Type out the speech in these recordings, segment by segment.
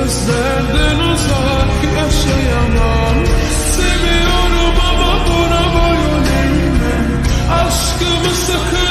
Gözlerden uzak yaşayamam. Seviyorum ama buna boyun eğme Aşkımı sakın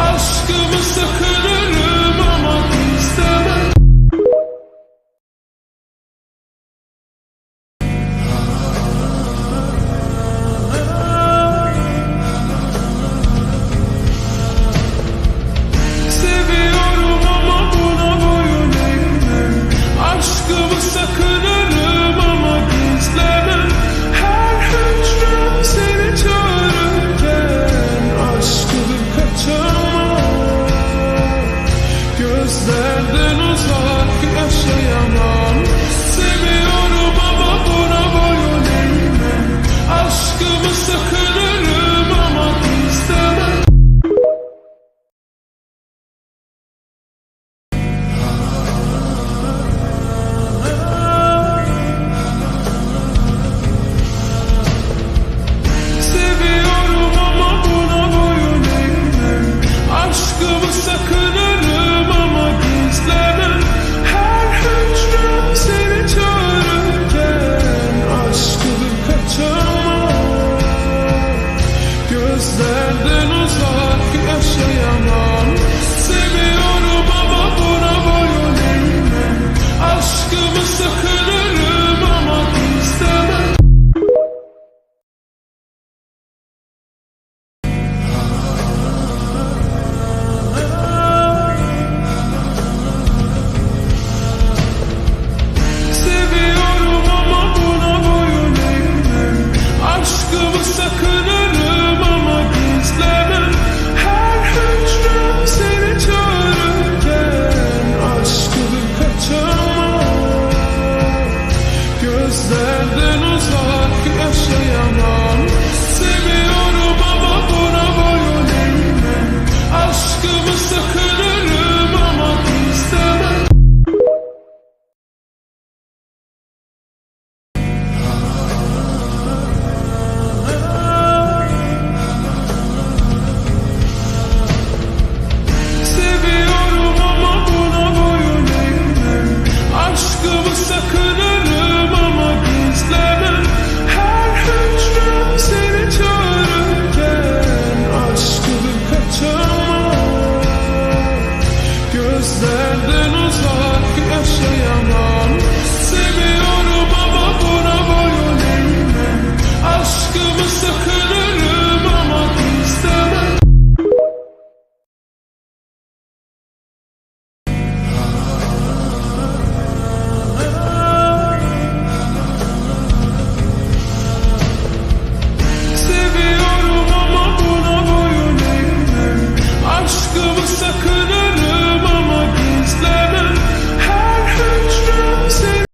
Aşkımı sakın